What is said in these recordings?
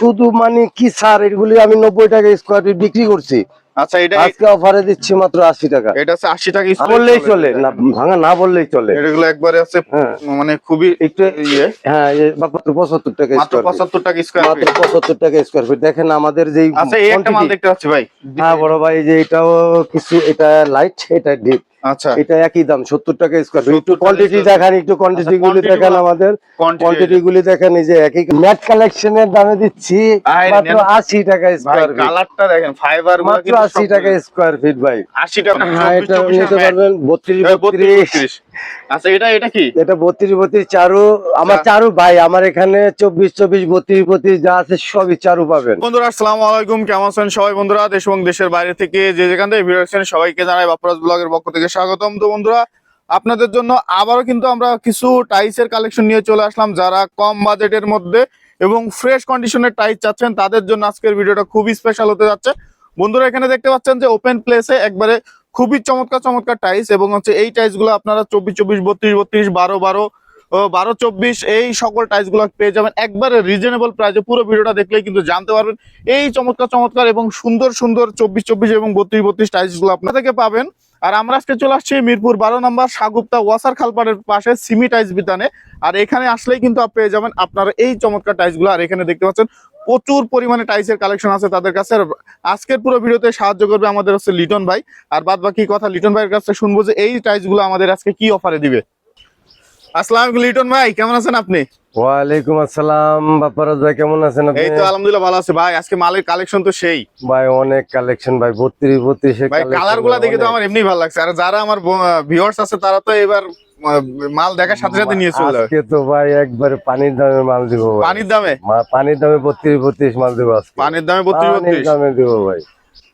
শুধু মানে কি সার এগুলি আমি নব্বই টাকা স্কোয়ার ফিট বিক্রি করছি। আচ্ছা এটা আজকে অফারে দিচ্ছি মাত্র আশি টাকা। এটা আছে আশি টাকা না বললেই চলে। না ভাঙা না বললেই চলে। এগুলো একবারে আছে হ্যাঁ। মানে খুবই একটু ইয়ে। হ্যাঁ এই মাত্র পঁচাত্তর টাকা মাত্র স্কোয়ার ফিট পঁচাত্তর টাকা স্কোয়ার মাত্র ফিট পঁচাত্তর টাকা স্কয়ার ফিট দেখেন আমাদের যেই আচ্ছা এই একটা মাল দেখতে পাচ্ছি ভাই। হ্যাঁ বড় ভাই যে এটাও কিছু এটা লাইট এটা ডিপ আচ্ছা। এটা একই দাম সত্তর টাকা স্কোয়ার ফিট একটু কোয়ান্টিটি দেখান একটু কোয়ান্টিটি গুলি দেখান আমাদের। কোয়ান্টিটি গুলি দেখান এই যে একই ম্যাট কালেকশনের দামে দিচ্ছি মাত্র। আশি টাকা স্কোয়ার ফিট কালারটা দেখেন ফাইবার মাত্র আশি টাকা স্কোয়ার ফিট ভাই। আশি টাকা হ্যাঁ এটা নিতে পারবেন বত্রিশ বত্রিশ। বত্রিশ। আচ্ছা এটা এটা কি? এটা বত্রিশ বত্রিশ চারু আমার চারু ভাই আমার এখানে চব্বিশ চব্বিশ বত্রিশ বত্রিশ যা আছে সবই চারু পাবেন। বন্ধুরা আসসালামু আলাইকুম কেমন আছেন সবাই বন্ধুরা? দেশ এবং দেশের বাইরে থেকে যে যেখান থেকে ভিডিও দেখছেন সবাইকে জানাই বাপরাজ ব্লগের পক্ষ থেকে স্বাগতম। তো বন্ধুরা আপনাদের জন্য আবারও কিন্তু আমরা কিছু টাইসের কালেকশন নিয়ে চলে আসলাম যারা কম বাজেটের মধ্যে এবং ফ্রেশ কন্ডিশনের টাইস চাচ্ছেন তাদের জন্য আজকের ভিডিওটা খুবই স্পেশাল হতে যাচ্ছে। বন্ধুরা এখানে দেখতে পাচ্ছেন যে ওপেন প্লেসে একবারে খুবই চমৎকার চমৎকার টাইস এবং হচ্ছে এই টাইসগুলো আপনারা চব্বিশ চব্বিশ, বত্রিশ বত্রিশ, বারো বারো বারো, চব্বিশ, এই সকল টাইসগুলো পেয়ে যাবেন। একবারে রিজনেবল প্রাইসে পুরো ভিডিওটা দেখলেই কিন্তু জানতে পারবেন। এই চমৎকার চমৎকার এবং সুন্দর সুন্দর চব্বিশ চব্বিশ এবং বত্রিশ বত্রিশ টাইসগুলো আপনার থেকে পাবেন। আর আমরা আজকে চলে আসছি মিরপুর বারো নম্বর সাগুপ্তা ওয়াসার খালপাড়ের পাশে সিমি টাইস বিতানে। আর এখানে আসলেই কিন্তু পেয়ে যাবেন আপনারা এই চমৎকার টাইসগুলো। আর এখানে দেখতে পাচ্ছেন প্রচুর পরিমাণে টাইসের কালেকশন আছে তাদের কাছে। আজকের পুরো ভিডিওতে সাহায্য করবে আমাদের হচ্ছে লিটন ভাই। আর বাদ বাকি কথা লিটন ভাইয়ের কাছে শুনব যে এই টাইসগুলো আমাদের আজকে কি অফারে দিবে। আসসালাম লিটন ভাই কেমন আছেন আপনি? ওয়ালাইকুম আসসালাম বাপারাজ ভাই কেমন আছেন এই তো আলহামদুলিল্লাহ ভালো আছে ভাই আজকে মালের কালেকশন তো সেই। ভাই অনেক কালেকশন ভাই বত্রিশ ভাই কালারগুলা দেখে তো আমার এমনি ভালো লাগছে। আর যারা আমার ভিউয়ার্স আছে তারা তো এবার মাল দেখার সাথে সাথে নিয়ে চলে আজকে তো ভাই একবারে পানির দামে মাল দিব ভাই। পানির দামে? পানির দামে বত্রিশ বত্রিশ মাল দিব আজকে। পানির দামে বত্রিশ পানির বত্রিশ? দামে দেব ভাই।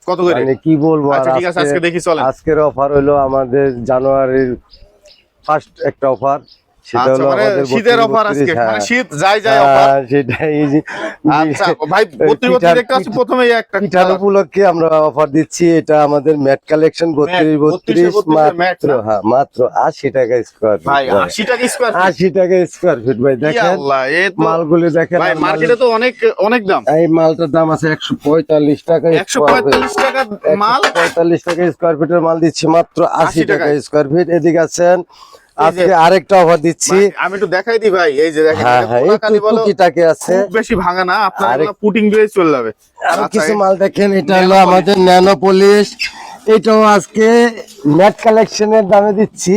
কত করে? মানে কি বলব আচ্ছা ঠিক আছে আজকে আজকে- দেখি চলেন। আজকের অফার হলো আমাদের জানুয়ারির ফার্স্ট একটা অফার সেটা হলো আমাদের শীতের অফার আজকে। মানে শীত যাই যাই অফার সেটাই আচ্ছা ভাই বত্রিশ বত্রিশ পিঠার- দেখতে পাচ্ছি প্রথমেই একটা পিঠার উপলক্ষে আমরা অফার দিচ্ছি এটা আমাদের ম্যাট কালেকশন বত্রিশ 32 32 মাত্র হ্যাঁ মাত্র টাকা স্কোয়ার ভাই আশি টাকা স্কোয়ার আশি টাকা স্কোয়ার ফিট ভাই দেখেন? আল্লাহ এ তো মালগুলি দেখেন ভাই মাল- মার্কেটে তো অনেক অনেক দাম। এই মালটার দাম আছে একশো পঁয়তাল্লিশ টাকা টাকা মাল। পঁয়তাল্লিশ টাকা স্কোয়ার ফিটের মাল দিচ্ছি মাত্র আশি 80 টাকা। স্কোয়ার ফিট এদিকে আছেন আজকে আরেকটা অফার দিচ্ছি। আমি একটু দেখাই দিই ভাই এই যে দেখেন হ্যাঁ হ্যাঁ আছে। খুব বেশি ভাঙা না আপনার পুটিং দিয়ে চলে যাবে। আরও আচ্ছা, কিছু মাল দেখেন এটা হলো আমাদের ন্যানো পলিশ এটাও আজকে ম্যাট কালেকশনের দামে দিচ্ছি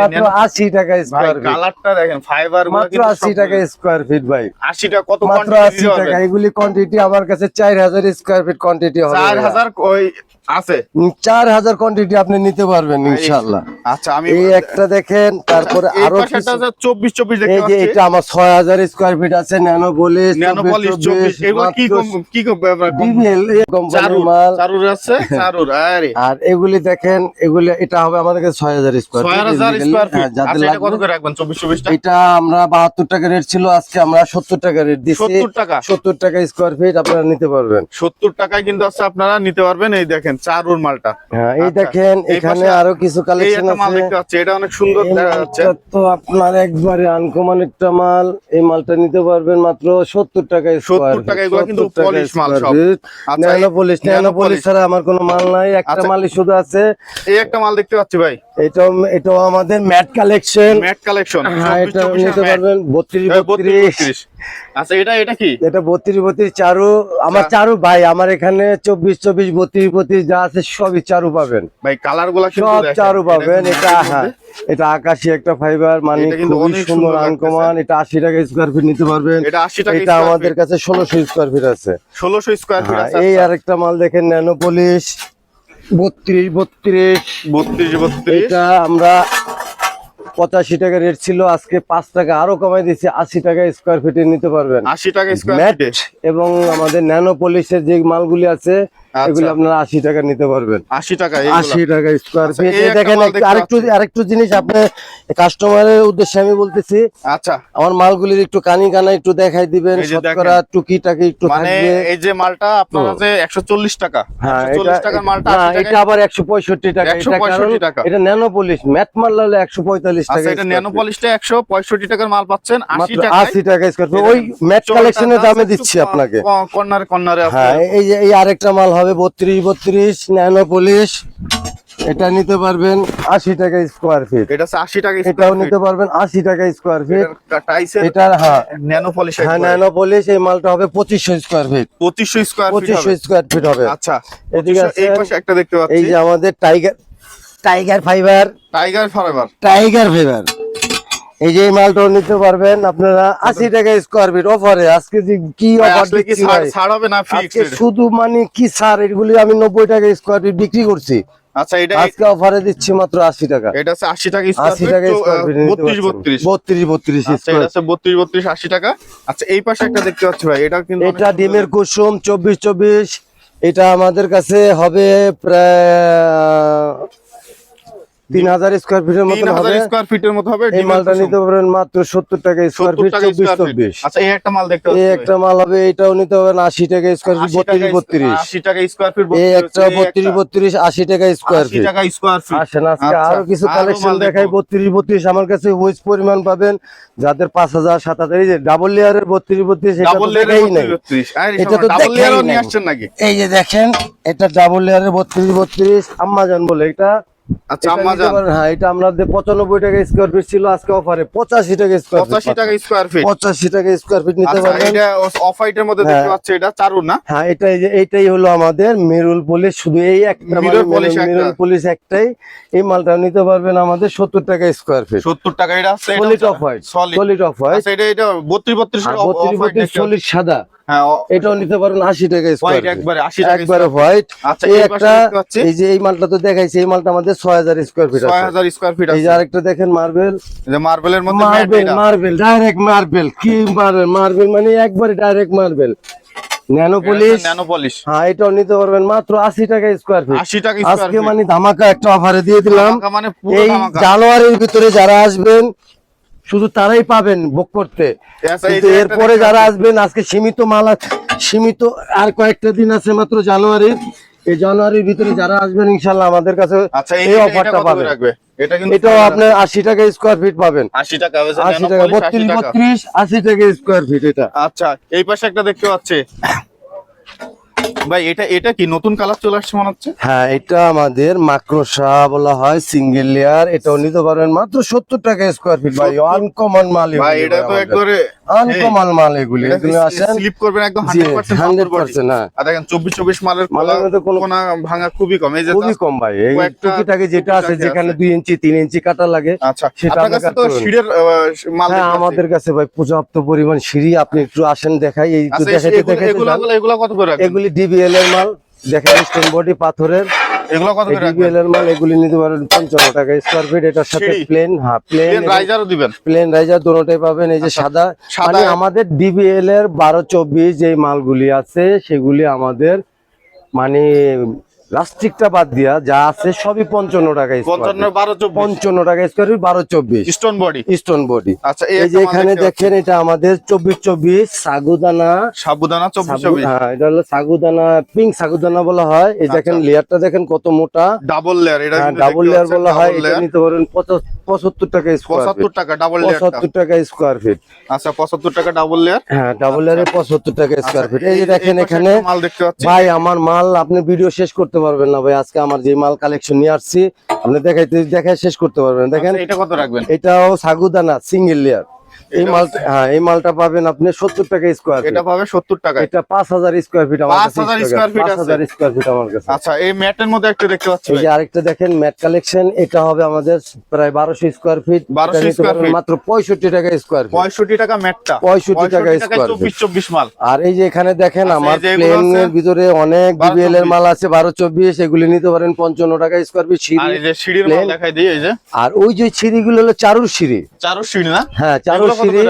মাত্র nano- আশি টাকা ভাই স্কোয়ার ফিট কালারটা দেখেন ফাইবার মাত্র আশি টাকা স্কোয়ার ফিট ভাই। আশি টাকা কত মাত্র quantity আশি দিতে টাকা পারবেন? এগুলি কোয়ান্টিটি আমার কাছে চার হাজার স্কোয়ার ফিট কোয়ান্টিটি হবে চার হাজার ওই আছে? চার হাজার কোয়ান্টিটি আপনি নিতে পারবেন ইনশাল্লাহ আচ্ছা আমি এই একটা দেখেন তারপরে আরও পাশে একটা কিছু- আছে চব্বিশ চব্বিশ এই যে এটা আমার ছয় হাজার স্কোয়ার ফিট আছে ন্যানো পলিশ ন্যানো পলিশ চব্বিশ এগুলো আরে। দেখেন এগুলি এটা হবে আমাদের কাছে ছয় হাজার স্কোয়ার ফিট যাদের আচ্ছা এটা আমরা বাহাত্তর টাকা রেট ছিল আজকে আমরা সত্তর টাকা রেট দিচ্ছি সত্তর টাকা। সত্তর টাকা স্কোয়ার ফিট আপনারা নিতে পারবেন। সত্তর টাকায় কিন্তু আছে আপনারা নিতে পারবেন। এই দেখেন চারুর মালটা। হ্যাঁ এই আচ্ছা, দেখেন এখানে আরও কিছু কালেকশন আছে। এটা অনেক সুন্দর দেখা যাচ্ছে তো আপনার একবারে আনকমন একটা মাল। এই মালটা নিতে পারবেন মাত্র সত্তর টাকা 70 টাকা, এগুলো কিন্তু polish মাল সব। আচ্ছা, ন্যানো পলিশ ন্যানো পলিশ ছাড়া আমার কোনো মাল নাই একটা আচ্ছা। মালই শুধু আছে। এই একটা মাল দেখতে পাচ্ছি ভাই। এটাও এটাও আমাদের ম্যাট কালেকশন ম্যাট কালেকশন হ্যাঁ এটা নিতে পারবেন বত্রিশ। বত্রিশ। আচ্ছা এটা এটা কি? এটা বত্রিশ বত্রিশ চারু আমার চারু ভাই আমার এখানে চব্বিশ চব্বিশ বত্রিশ বত্রিশ যা আছে সবই চারু পাবেন। ভাই কালারগুলা সব চারু পাবেন এটা হ্যাঁ এটা আকাশি একটা ফাইবার মানে খুবই সুন্দর আনকমান এটা আশি টাকা স্কোয়ার ফিট নিতে পারবেন। এটা আমাদের কাছে ষোলোশো স্কোয়ার ফিট আছে। ষোলোশো স্কোয়ার ফিট হ্যাঁ এই আরেকটা মাল দেখেন ন্যানো পলিশ বত্রিশ বত্রিশ। বত্রিশ বত্রিশ। এটা আমরা পঁচাশি টাকা রেট ছিল আজকে পাঁচ টাকা আরও কমাই দিচ্ছে আশি টাকা স্কোয়ার ফিটে নিতে পারবেন। আশি টাকা স্কোয়ার এবং আমাদের ন্যানো পলিশের যে মালগুলি আছে আচ্ছা। এগুলো আপনারা আশি টাকা নিতে পারবেন। আশি টাকা আশি টাকা স্কোয়ার আচ্ছা, ফিট দেখেন আরেকটু আরেকটু জিনিস আপনি কাস্টমারের উদ্দেশ্যে আমি বলতেছি আচ্ছা। আমার মালগুলির একটু কানি কানা একটু দেখাই দিবেন শতকরা টুকি টাকি একটু মানে এই যে মালটা আপনারা যে 140 টাকা। হ্যাঁ 140 টাকার মালটা এটা আবার 165 টাকা এটা কারণ এটা ন্যানো পলিশ ম্যাট মাল হলে 145 ন্যানো পলিশটা 165 টাকার মাল পাচ্ছেন 80 টাকা 80 টাকা ওই ম্যাট কালেকশনের দামে দিচ্ছি আপনাকে। হ্যাঁ এই যে এই আরেকটা মাল হবে 32 32 ন্যানো পলিশ এটা নিতে পারবেন 80 টাকা স্কয়ার ফিট এটা 80 টাকা এটাও নিতে পারবেন 80 টাকা স্কয়ার ফিট টাইসের হ্যাঁ। ন্যানো পলিশ হ্যাঁ ন্যানো পলিশ এই মালটা হবে 2500 square feet 2500 square feet 2500 feet হবে। আচ্ছা এদিকে এই পাশে একটা দেখতে পাচ্ছি। এই যে আমাদের tiger tiger fibre tiger fibre tiger fibre এই যে এই মালটাও নিতে পারবেন আপনারা আশি টাকা স্কোয়ার ফিট অফারে আজকে যে কি অফার ছাড় হবে না শুধু মানে কি সার এগুলি আমি নব্বই টাকা স্কোয়ার ফিট বিক্রি করছি। আচ্ছা এটা আজকে অফারে দিচ্ছি মাত্র আশি টাকা। এটা টাকা টাকা আচ্ছা এটা টাকা। আচ্ছা এই পাশে একটা দেখতে পাচ্ছি ভাই এটা কিন্তু এটা ডিমের কুসুম চব্বিশ চব্বিশ। এটা আমাদের কাছে হবে প্রায় তিন হাজার স্কোয়ার ফিটের হাজার হবে। স্কোয়ার ফিটের মতো হবে এই মালটা নিতে পারবেন মাত্র সত্তর টাকা স্কোয়ার 70 ফিট চব্বিশ। চব্বিশ। আচ্ছা এই একটা মাল দেখতে এই একটা মাল হবে এটাও নিতে পারবেন আশি টাকা স্কোয়ার ফিট বত্রিশ বত্রিশ। আশি টাকা স্কোয়ার ফিট এই একটা বত্রিশ বত্রিশ আশি টাকা স্কোয়ার ফিট টাকা স্কোয়ার ফিট আসেন আজকে আচ্ছা, আরও কিছু কালেকশন দেখাই। বত্রিশ বত্রিশ আমার কাছে ওয়েজ পরিমাণ পাবেন। যাদের পাঁচ হাজার সাত হাজার এই যে ডাবল লেয়ারের বত্রিশ বত্রিশ এটা তো দেখাই নাই। এটা তো ডাবল লেয়ারও দেখাই নাই। আসছেন নাকি? এই যে দেখেন এটা ডাবল লেয়ারের বত্রিশ বত্রিশ আম্মাজান বলে এটা আচ্ছা এটা নিতে হ্যাঁ এটা আমাদের পঁচানব্বই টাকা স্কোয়ার ফিট ছিল আজকে অফারে পঁচাশি টাকা স্কোয়ার পঁচাশি টাকা স্কোয়ার ফিট পঁচাশি টাকা স্কোয়ার ফিট নিতে আচ্ছা পারবেন। এটা অফ হোয়াইটের মধ্যে দেখতে হ্যাঁ। পাচ্ছি এটা চারুন না? হ্যাঁ এটাই যে এইটাই হলো আমাদের মেরুল পুলিশ শুধু এই একটা মিরর polish একটা। মেরুল পুলিশ একটাই। এই মালটা নিতে পারবেন আমাদের সত্তর টাকা স্কোয়ার ফিট সত্তর টাকা এটা solid off white solid solid off white আচ্ছা এটা এটা বত্রিশ বত্রিশ বত্রিশ বত্রিশ সলিড সাদা। হ্যাঁ এটাও নিতে পারেন আশি টাকা স্কোয়ার একবারে হোয়াইট আচ্ছা এই এই একটা এই যে এই মালটা তো দেখাইছে এই মালটা আমাদের ছয় হাজার ফিট আছে। হাজার স্কোয়ার ফিট এই যে আরেকটা দেখেন মার্বেল যে মার্বেলের মধ্যে মার্বেল মার্বেল ডাইরেক্ট মার্বেল কি মার্বেল মার্বেল মানে একবারে ডাইরেক্ট মার্বেল ন্যানো পলিশ হ্যাঁ এটাও নিতে পারবেন মাত্র আশি টাকা স্কোয়ার ফিট আশি টাকা স্কোয়ার আজকে মানে ধামাকা একটা অফারে দিয়ে দিলাম। মানে পুরো ধামাকা। জানুয়ারির ভিতরে যারা আসবেন শুধু তারাই পাবেন বুক করতে। এরপরে যারা আসবেন আজকে সীমিত মাল আছে সীমিত আর কয়েকটা দিন আছে মাত্র জানুয়ারির। এই জানুয়ারির ভিতরে যারা আসবেন ইনশাল্লাহ আমাদের কাছে আচ্ছা এই অফারটা পাবেন। এটাও আপনার আশি টাকা স্কোয়ার ফিট পাবেন। আশি টাকা আশি টাকা আশি বত্রিশ টাকা। বত্রিশ আশি টাকা স্কোয়ার ফিট এটা। আচ্ছা এই পাশে একটা দেখতে পাচ্ছি। ভাই এটা এটা কি নতুন কালার চলে আসছে মনে হচ্ছে? হ্যাঁ এটা আমাদের মাক্রোসা বলা হয় সিঙ্গেল লেয়ার এটাও নিতে পারবেন মাত্র সত্তর টাকা স্কোয়ার ফিট ভাই আনকমন মাল ভাই এটা তো একবারে আনকমন মাল এগুলি এগুলো আসেন? স্লিপ করবেন একদম 100% পার্সেন্ট হ্যাঁ। আর দেখেন চব্বিশ চব্বিশ মালের মালের মধ্যে কোনো- ভাঙা খুবই কম। এই যে খুবই কম ভাই। এই কয়েকটা যেটা আছে যেখানে। দুই ইঞ্চি তিন ইঞ্চি কাটা লাগে আচ্ছা। সেটা আপনার কাছে তো কাটতে পারব। শিড়ের আহ, মাল হ্যাঁ আমাদের কাছে ভাই পর্যাপ্ত পরিমাণ সিঁড়ি। আপনি একটু আসেন দেখাই এই আচ্ছা দেখাইতে এগুলো এগুলো কত করে এগুলি ডিবিএল এর মাল দেখেন স্টোন বডি পাথরের। এগুলো কত করে ডিবিএল এর মাল এগুলি নিতে পারেন পঞ্চান্ন টাকা স্কোয়ার ফিট এটার সাথে প্লেন হ্যাঁ প্লেন রাইজারও দিবেন। প্লেন রাইজার দুটোই পাবেন এই যে সাদা। সাদা- মানে আমাদের ডিবিএল এর বারো চব্বিশ যে মালগুলি আছে সেগুলি আমাদের মানে লাস্টিকটা বাদ দিয়া যা আছে সবই পঞ্চান্ন টাকা পঞ্চান্ন টাকা স্কোয়ার ফিট বারো চব্বিশ। স্টোন বডি স্টোন বডি আচ্ছা এই যে এখানে দেখেন এটা আমাদের চব্বিশ চব্বিশ সাগুদানা। সাবুদানা চব্বিশ হ্যাঁ, এটা হলো সাগুদানা পিঙ্ক সাগুদানা বলা হয়। এই দেখেন আচ্ছা। লেয়ারটা দেখেন কত মোটা। ডাবল লেয়ার এটা ডাবল লেয়ার বলা হয়। এটা নিতে পারেন পঁচা- পঁচাত্তর টাকা পঁচাত্তর টাকা ডাবল পঁচাত্তর টাকা স্কোয়ার ফিট আচ্ছা পঁচাত্তর টাকা ডাবল লেয়ার হ্যাঁ ডাবল লেয়ারে পঁচাত্তর টাকা স্কোয়ার ফিট এই যে দেখেন এখানে মাল দেখতে পাচ্ছি। ভাই আমার মাল আপনি ভিডিও শেষ করতে পারবেন না ভাই। আজকে আমার যে মাল কালেকশন নিয়ে আসছি আপনি দেখাইতে দেখায় শেষ করতে পারবেন। দেখেন আচ্ছা, এটা কত রাখবেন? এটাও সাগুদানা সিঙ্গেল লেয়ার এই মালটা হ্যাঁ এই মালটা পাবেন আপনি সত্তর টাকা স্কোয়ার ফিট এটা পাবে সত্তর টাকায়। এটা পাঁচ হাজার স্কোয়ার ফিট আমার 5,000 stock square আছে। feet পাঁচ আছে। হাজার স্কোয়ার ফিট আমার কাছে। আচ্ছা এই ম্যাটের মধ্যে একটা দেখতে পাচ্ছি এই যে আরেকটা দেখেন ম্যাট কালেকশন এটা হবে আমাদের প্রায় বারোশো স্কোয়ার ফিট 1200 square feet। মাত্র পঁয়ষট্টি টাকা স্কোয়ার ফিট পঁয়ষট্টি টাকা ম্যাটটা। 65 টাকা feet। চব্বিশ চব্বিশ মাল। আর এই যে এখানে দেখেন আচ্ছা, আমার এই প্লেনের ভিতরে অনেক 12 ডিবিএল এর মাল আছে বারো চব্বিশ এগুলি নিতে পারেন পঞ্চান্ন টাকা স্কোয়ার ফিট আর সিঁড়ি এই যে সিঁড়ির মাল দেখাই দিই এই যে। আর ওই যে সিঁড়িগুলো হলো চারুর সিঁড়ি। চারো সিঁড়ি না? হ্যাঁ চারুর সিঁড়ি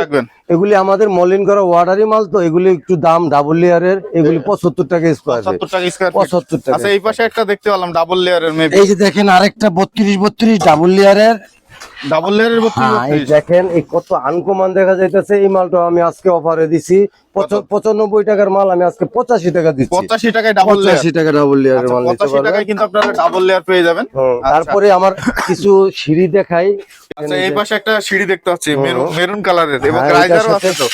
এগুলি আমাদের মলিন করা ওয়াটারি মাল তো এগুলি একটু দাম ডাবল লেয়ারের এগুলি পঁচাত্তর টাকা স্কোয়ার পঁচাত্তর টাকা স্কোয়ার পঁচাত্তর টাকা আচ্ছা এই পাশে একটা দেখতে পেলাম ডাবল লেয়ারের এই যে দেখেন আরেকটা বত্রিশ বত্রিশ ডাবল লেয়ারের ডাবল লেয়ারের দেখেন এই কত আনকমান দেখা যাইতেছে এই মালটা আমি আজকে অফারে দিছি। পঁচানব্বই টাকার মাল আমি আজকে পঁচাশি টাকা দিচ্ছি। পঁচাশি টাকায় ডাবল পঁচাশি টাকা ডাবল লেয়ারের মাল নিতে পারবেন। কিন্তু আপনারা ডাবল লেয়ার পেয়ে যাবেন। আচ্ছা। তারপরে আমার কিছু সিঁড়ি দেখাই। আচ্ছা এই পাশে একটা সিঁড়ি দেখতে পাচ্ছি মেরুন মেরুন কালারের এবং হ্যাঁ, রাইজারও আছে তো।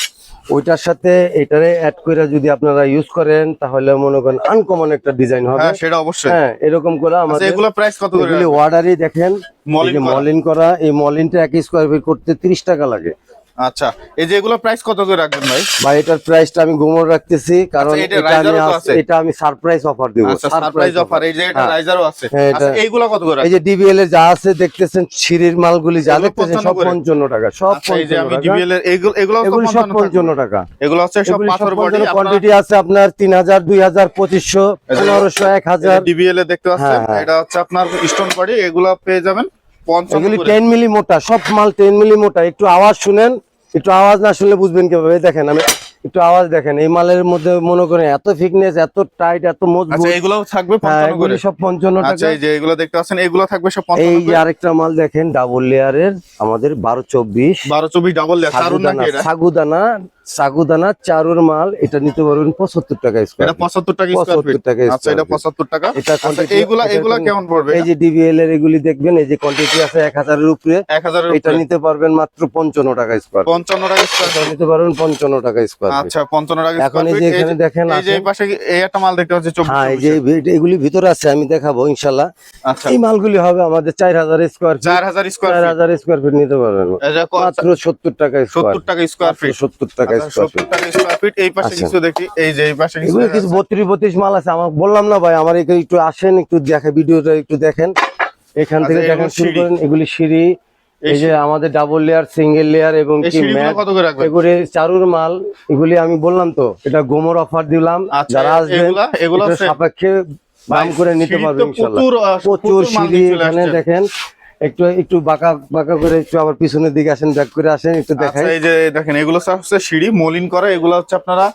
ওইটার সাথে এটারে অ্যাড করে যদি আপনারা ইউজ করেন তাহলে মনে করেন আনকমন একটা ডিজাইন হবে। হ্যাঁ সেটা অবশ্যই। হ্যাঁ এরকম করে আচ্ছা আমাদের এগুলো প্রাইস কত করে ওয়ার্ডারই দেখেন মলিন করা। মলিন করা এই মলিনটা এক স্কোয়ার ফিট করতে তিরিশ টাকা লাগে। আচ্ছা এই যে এগুলো প্রাইস কত করে রাখবেন ভাই বা এটার প্রাইসটা আমি গোমর রাখতেছি কারণ আচ্ছা, এটা এটা আমি আছে? এটা সারপ্রাইজ অফার দিব আচ্ছা সারপ্রাইজ অফার এই যে এটা হ্যাঁ। রাইজারও আছে হ্যাঁ, আচ্ছা এইগুলো কত করে এই যে ডিবিএল এর যা আছে দেখতেছেন সিঁড়ির মালগুলি যা দেখতেছেন সব করে? পঞ্চান্ন টাকা সব আচ্ছা এই যে পঞ্চান্ন আমি টাকা ডিবিএল এর এগুলো এগুলো সব পঞ্চান্ন টাকা এগুলো হচ্ছে সব পাথর বডি কোয়ান্টিটি আছে আপনার তিন হাজার দুই হাজার পঁচিশশো পনেরোশো এক হাজার ডিবিএল এ দেখতে পাচ্ছেন হ্যাঁ, হ্যাঁ। এটা হচ্ছে আপনার স্টোন বডি এগুলো পেয়ে যাবেন এগুলি। টেন মিলি মোটা সব মাল টেন মিলি মোটা একটু আওয়াজ শুনেন একটু আওয়াজ না শুনলে বুঝবেন কীভাবে? দেখেন আমি একটু আওয়াজ দেখেন এই মালের মধ্যে মনে করেন এত ফিটনেস এত টাইট এত আচ্ছা মজবুত এগুলো থাকবে হ্যাঁ পঞ্চান্ন করে? সব আচ্ছা টাকা। এই যে এগুলো দেখতে পাচ্ছেন এগুলো থাকবে সব এই আরেকটা মাল দেখেন ডাবল লেয়ারের আমাদের বারো চব্বিশ। বারো চব্বিশ ডাবল লেয়ার সাগুদানা সাগুদানা চারুর মাল এটা নিতে পারবেন পঁচাত্তর টাকা স্কোয়ার পঁচাত্তর টাকা স্কোয়ার 75 ফিট টাকা আচ্ছা এটা পঁচাত্তর টাকা। এটা আচ্ছা এইগুলা কেমন পড়বে? এই যে ডিবিএল এর এগুলি দেখবেন এই যে কোয়ান্টিটি আছে এক হাজারের উপরে। এক হাজারের এটা নিতে পারবেন মাত্র পঞ্চান্ন টাকা স্কোয়ার পঞ্চান্ন টাকা স্কোয়ার নিতে পারবেন পঞ্চান্ন টাকা স্কোয়ার আচ্ছা পঞ্চান্ন টাকা এখন এই যে এখানে দেখেন এই যে পাশে এই একটা মাল দেখতে পাচ্ছি চব্বিশ হ্যাঁ এই যে এগুলি ভিতরে আছে আমি দেখাবো ইনশাল্লাহ আচ্ছা। এই মালগুলি হবে আমাদের চার হাজার স্কোয়ার চার হাজার স্কোয়ার চার হাজার স্কোয়ার ফিট নিতে পারবেন। মাত্র সত্তর টাকা স্কোয়ার সত্তর টাকা স্কোয়ার ফিট সত্তর টাকা কিছু এগুলো কিছু বত্রিশ বত্রিশ মাল আছে আমার বললাম না ভাই আমার একটু আসেন একটু দেখে ভিডিওটা একটু দেখেন। এখান থেকে দেখেন শুরু সিঁড়ি। করেন এগুলি সিঁড়ি এই যে আমাদের ডাবল লেয়ার সিঙ্গেল লেয়ার এবং এগুলি চারুর মাল এগুলি আমি বললাম তো এটা গোমর অফার দিলাম আচ্ছা, যারা আসবেন সাপেক্ষে দাম করে নিতে পারবে প্রচুর, সিঁড়ি এখানে দেখেন একটু একটু বাঁকা বাঁকা করে একটু আবার পিছনের দিকে আসেন ব্যাক করে আসেন একটু দেখাই। আচ্ছা এই যে দেখেন এগুলো সব হচ্ছে সিঁড়ি মলিন করা এগুলো হচ্ছে আপনারা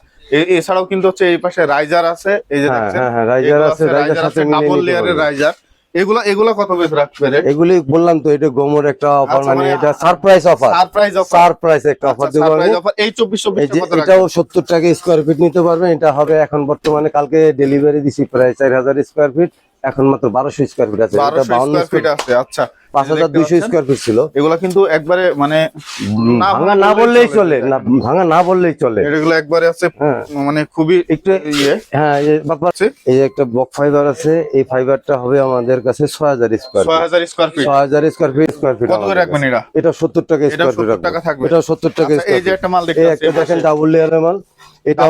এছাড়াও কিন্তু হচ্ছে এই পাশে রাইজার আছে এই যে হ্যাঁ, হ্যাঁ, হ্যাঁ, রাইজার আছে, রাইজার সাথে মিলিয়ে ডাবল লেয়ারের রাইজার এগুলো এগুলো কত বেশ রাখবে এগুলি বললাম তো এটা গোমর একটা অফার মানে এটা surprise offer surprise offer surprise একটা অফার দেবো অফার এই এটাও টাকা স্কোয়ার ফিট নিতে পারবেন এটা হবে এখন বর্তমানে কালকে ডেলিভারি দিছি প্রায় চার হাজার স্কোয়ার ফিট এখন মাত্র বারোশো স্কোয়ার ফিট আছে এটা বারোশো স্কোয়ার ফিট আছে আচ্ছা। পাঁচ হাজার দুইশো স্কোয়ার ফিট ছিল। এগুলো কিন্তু একবারে মানে ভাঙা না বললেই চলে ভাঙা না বললেই চলে। এগুলো একবারে আছে হ্যাঁ। মানে খুবই একটু ইয়ে। হ্যাঁ এই যে একটা বক ফাইবার আছে এই ফাইবারটা হবে আমাদের কাছে ছয় হাজার স্কোয়ার ছয় হাজার স্কোয়ার ফিট ছয় হাজার স্কোয়ার ফিট স্কোয়ার ফিট কত রাখবেন এটা? এটা সত্তর টাকা স্কোয়ার ফিট 70 থাকবে। এটা সত্তর টাকা আচ্ছা, এই যে একটা মাল দেখতে এই একটা দেখেন ডাবল লেয়ারের মাল। এটা?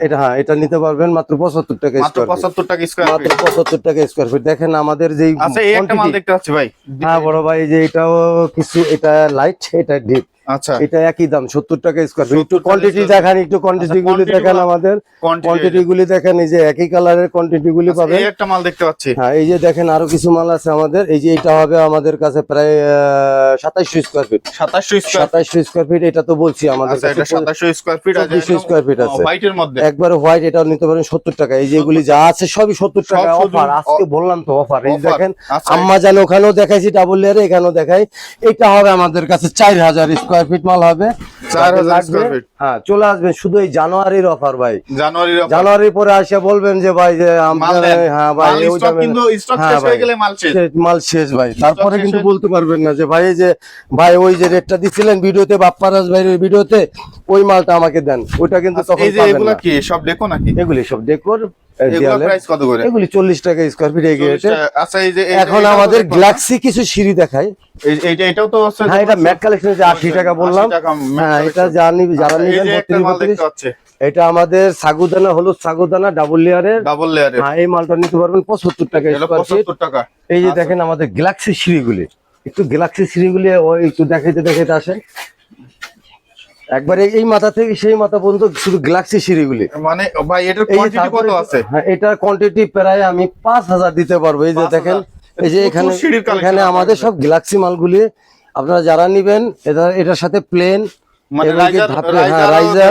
এটা হ্যাঁ এটা নিতে পারবেন মাত্র পঁচাত্তর টাকা মাত্র টাকা স্কোয়ার মাত্র ফিট পঁচাত্তর টাকা স্কোয়ার ফিট দেখেন আমাদের যেই আচ্ছা এই একটা মাল দেখতে পাচ্ছি ভাই। হ্যাঁ বড় ভাই যে এটাও কিছু এটা লাইট এটা ডিপ আচ্ছা। এটা একই দাম সত্তর টাকা স্কোয়ার ফিট একটু কোয়ান্টিটি দেখান একটু কোয়ান্টিটি গুলি দেখান আমাদের। কোয়ান্টিটি গুলি দেখেন এই যে একই কালারের কোয়ান্টিটি গুলি আচ্ছা, পাবেন। একটা মাল দেখতে পাচ্ছি। হ্যাঁ এই যে দেখেন আরও কিছু মাল আছে আমাদের। এই যে এটা হবে আমাদের কাছে প্রায় সাতাইশশো স্কোয়ার ফিট সাতাইশশো স্কোয়ার ফিট এটা তো বলছি আমাদের আচ্ছা স্কোয়ার ফিট আছে 2400 square feet আছে। হোয়াইটের মধ্যে। একবারে হোয়াইট এটাও নিতে পারেন সত্তর টাকা। এই যেগুলি যা আছে সবই সত্তর টাকা অফার আজকে বললাম তো অফার এই দেখেন আচ্ছা, আম্মা জান ওখানেও দেখাইছি ডাবল লেয়ারে এখানেও দেখাই। এটা হবে আমাদের কাছে চার হাজার স্কোয়ার ফিট মাল হবে। 4000 লাগবে, square feet। হ্যাঁ চলে আসবেন শুধু এই জানুয়ারির অফার ভাই। জানুয়ারির জানুয়ারির পরে আসে বলবেন যে ভাই যে মাল হ্যাঁ ভাই শেষ ভাই। তারপরে কিন্তু বলতে পারবেন না যে ভাই যে ভাই ওই যে রেটটা দিছিলেন ভিডিওতে বাপ্পারাজ ভাইয়ের ভিডিওতে ওই মালটা আমাকে দেন। ওইটা কিন্তু তখন পাবেন এগুলা কি সব দেখো নাকি? এগুলি সব ডেকোর এগুলা চল্লিশ টাকা স্কোয়ার ফিট এগিয়ে আচ্ছা এই যে এখন আমাদের দেখলাম। কিছু সিঁড়ি দেখায়। এইটা এটাও তো হ্যাঁ এটা ম্যাট কালেকশন যে আশি টাকা বললাম। 80 টাকা matte হ্যাঁ এটা। জানি যারা নিবেন এটা আমাদের সাগুদানা হলুদ সাগুদানা ডাবল লেয়ারের ডাবল লেয়ারের হ্যাঁ এই মালটা নিতে পারবেন পঁচাত্তর টাকা 75 টাকা। এই যে আচ্ছা। দেখেন আমাদের গ্যালাক্সি সিঁড়িগুলি। একটু গ্যালাক্সি সিঁড়িগুলি ওই একটু দেখাইতে দেখাইতে আসেন। একবারে এই মাথা থেকে সেই মাথা পর্যন্ত শুধু গ্যালাক্সি সিঁড়িগুলি। মানে ভাই এটার কোয়ান্টিটি কত আছে? হ্যাঁ এটার কোয়ান্টিটি প্রায় আমি পাঁচ হাজার দিতে পারব। এই যে দেখেন এই যে এখানে এখানে আমাদের সব গ্যালাক্সি মালগুলি। আপনারা যারা নেবেন এটা এটার সাথে প্লেন মানে হ্যাঁ,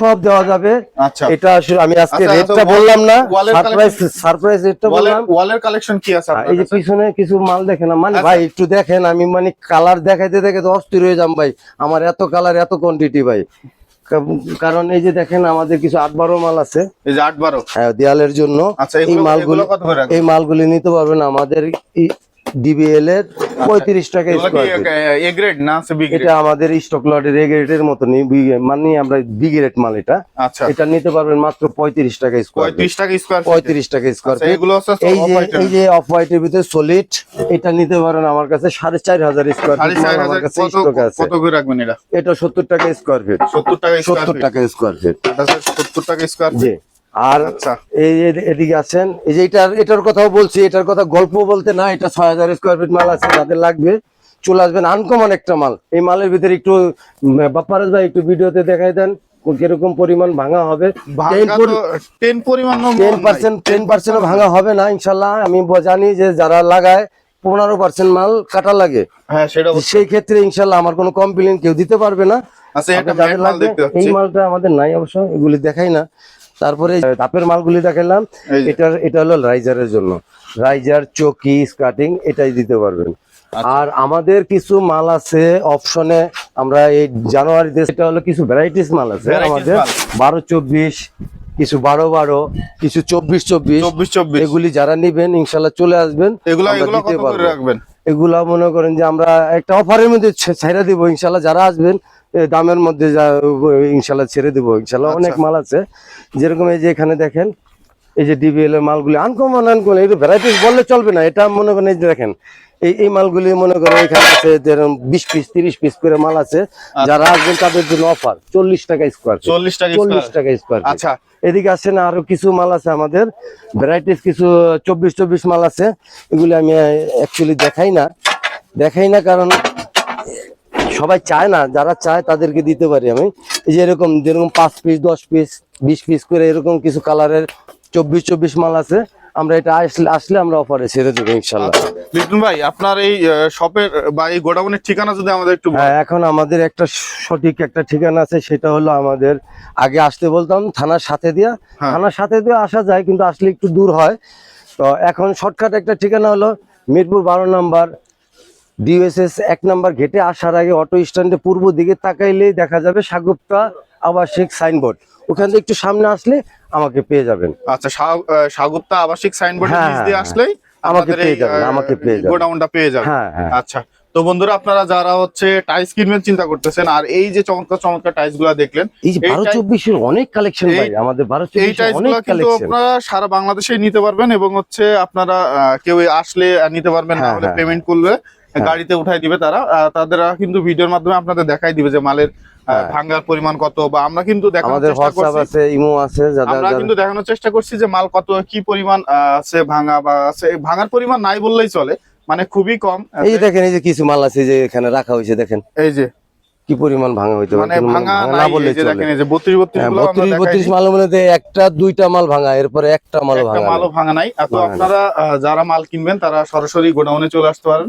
সব দেওয়া যাবে। আচ্ছা। এটা আমি আজকে রেটটা বললাম না সারপ্রাইজ সারপ্রাইজ রেটটা বললাম। ওয়ালের কালেকশন কি আছে এই যে পিছনে কিছু মাল দেখেন মানে। ভাই একটু দেখেন আমি মানে কালার দেখাইতে দেখাইতে অস্থির হয়ে যাম ভাই। আমার এত কালার এত কোয়ান্টিটি ভাই। কারণ এই যে দেখেন আমাদের কিছু আট বারো মাল আছে। এই যে আট বারো? হ্যাঁ, দেয়ালের জন্য। এই মালগুলো? এই মালগুলি নিতে পারবেন আমাদের ডিবিএল এর পঁয়ত্রিশ টাকা স্কোয়ার ফিট না এটা আমাদের স্টক লটের মতনই বি- মানে আমরা বিগেরেট মাল এটা। আচ্ছা। এটা নিতে পারবেন মাত্র পঁয়ত্রিশ টাকা স্কোয়ার পঁয়ত্রিশ টাকা স্কোয়ার পঁয়ত্রিশ টাকা স্কোয়ার আচ্ছা, এই যে এই যে অফ হোয়াইটের ভিতরে সলিড এটা নিতে পারেন আমার কাছে সাড়ে চার হাজার স্কোয়ার ফিট আমার কাছে স্টক আছে। কত করে রাখবেন এটা? এটা সত্তর টাকা স্কোয়ার ফিট সত্তর টাকা সত্তর টাকা স্কোয়ার ফিট সত্তর টাকা স্কোয়ার জি। আর আচ্ছা। এই এদিকে আছেন এই যে এটার এটার কথাও বলছি এটার কথা গল্প বলতে না এটা ছয় হাজার স্কোয়ার ফিট মাল আছে যাদের লাগবে চলে আসবেন আনকমন একটা মাল। এই মালের ভিতরে একটু বাপ্পারাজ ভাই একটু ভিডিওতে দেখাই দেন কীরকম পরিমাণ ভাঙা হবে। টেন পরিমাণ টেন পার্সেন্ট টেন পার্সেন্ট ভাঙা হবে না ইনশাল্লাহ। আমি জানি যে যারা লাগায় পনেরো পার্সেন্ট মাল কাটা লাগে। হ্যাঁ। সেই ক্ষেত্রে ইনশাল্লাহ আমার কোনো কমপ্লেন কেউ দিতে পারবে না। আচ্ছা এই মালটা আমাদের নাই অবশ্য এগুলি দেখাই না। তারপরে ধাপের মালগুলি দেখাইলাম এটা এটা হলো রাইজারের জন্য। রাইজার চকি স্কার্টিং এটাই দিতে পারবেন। আচ্ছা। আর আমাদের কিছু মাল আছে অপশনে আমরা এই জানুয়ারিতে এটা হলো কিছু ভ্যারাইটিস মাল আছে আমাদের। বারো চব্বিশ কিছু বারো বারো কিছু চব্বিশ চব্বিশ। চব্বিশ চব্বিশ। এগুলি যারা নিবেন ইনশাল্লাহ চলে আসবেন দিতে কত করে পারব। রাখবেন? এগুলা মনে করেন যে আমরা একটা অফারের মধ্যে ছেড়ে দিব ইনশাল্লাহ যারা আসবেন দামের মধ্যে যা- ইনশাল্লাহ ছেড়ে দিব ইনশাল্লাহ আচ্ছা। অনেক মাল আছে। যেরকম এই যে এখানে দেখেন এই যে ডিবিএল এর মালগুলি আনকমন আনকমন এই ভ্যারাইটিস বললে চলবে না এটা মনে করেন এই যে দেখেন এই এই মালগুলি মনে করেন এখানে আছে যেরকম বিশ পিস তিরিশ পিস করে মাল আছে যারা আসবেন তাদের জন্য অফার চল্লিশ টাকা স্কোয়ার চল্লিশ টাকা চল্লিশ টাকা স্কোয়ার আচ্ছা। এদিকে আসছে না আরও কিছু মাল আছে আমাদের ভ্যারাইটিস কিছু চব্বিশ চব্বিশ মাল আছে এগুলি আমি অ্যাকচুয়ালি দেখাই না। দেখাই না কারণ সবাই চায় না যারা চায় তাদেরকে দিতে পারি আমি এই যে এরকম যেরকম পাঁচ পিস দশ পিস বিশ পিস করে এরকম কিছু কালারের চব্বিশ চব্বিশ মাল আছে আমরা এটা আসলে আসলে আমরা অফারে ছেড়ে দেবো ইনশাল্লাহ লিটন ভাই আপনার এই শপের বা এই গোডাউনের ঠিকানা যদি আমাদের একটু। হ্যাঁ এখন আমাদের একটা সঠিক একটা ঠিকানা আছে সেটা হলো আমাদের আগে আসতে বলতাম থানার সাথে দিয়া হ্যাঁ। থানার সাথে দিয়ে আসা যায় কিন্তু আসলে একটু দূর হয় তো এখন শর্টকাট একটা ঠিকানা হলো মিরপুর বারো নাম্বার ডিএসএস এক নম্বর গেটে আসার আগে অটো স্ট্যান্ডে পূর্ব দিকে তাকাইলেই দেখা যাবে সাগুপ্তা আবাসিক সাইনবোর্ড ওখান থেকে একটু সামনে আসলে আমাকে পেয়ে যাবেন। আচ্ছা সাগুপ্তা আবাসিক সাইনবোর্ডের হ্যাঁ, দিয়ে হ্যাঁ, আসলেই আমাকে পেয়ে যাবেন, আমাকে পেয়ে যাবেন। গোডাউনটা পেয়ে যাবেন। হ্যাঁ হ্যাঁ। আচ্ছা তো বন্ধুরা আপনারা যারা হচ্ছে টাইলস কিনবেন চিন্তা করতেছেন আর এই যে চমৎকার চমৎকার টাইলসগুলা দেখলেন এই বারো চব্বিশের অনেক কালেকশন ভাই আমাদের বারো এই টাইলস অনেকগুলা কিন্তু আপনারা সারা বাংলাদেশে নিতে পারবেন এবং হচ্ছে আপনারা কেউ আসলে নিতে পারবেন না হ্যাঁ, হ্যাঁ। পেমেন্ট করলে। গাড়িতে উঠাই দিবে তারা। তাদের কিন্তু ভিডিওর মাধ্যমে আপনাদের দেখাই দিবে যে মালের হ্যাঁ। ভাঙ্গার পরিমাণ কত বা আমরা কিন্তু দেখানোর আমাদের চেষ্টা হোয়াটসঅ্যাপ করছি। আছে ইমো আছে আমরা কিন্তু দেখানোর চেষ্টা করছি যে মাল কত কি পরিমাণ আছে ভাঙা বা আছে ভাঙার পরিমাণ নাই বললেই চলে মানে খুবই কম। এই যে দেখেন এই যে কিছু মাল আছে যে এখানে রাখা হয়েছে দেখেন। এই যে। কি পরিমাণ ভাঙা হইতে পারে মানে না বললে চলে। দেখেন এই যে বত্রিশ বত্রিশ হ্যাঁ, গুলো আমরা বত্রিশ দেখাইনি। বত্রিশ মালের মধ্যে একটা দুইটা মাল ভাঙা এরপরে একটা মাল একটা ভাঙা মালও ভাঙা নাই। তো আপনারা যারা মাল কিনবেন তারা সরাসরি গোডাউনে চলে আসতে পারেন।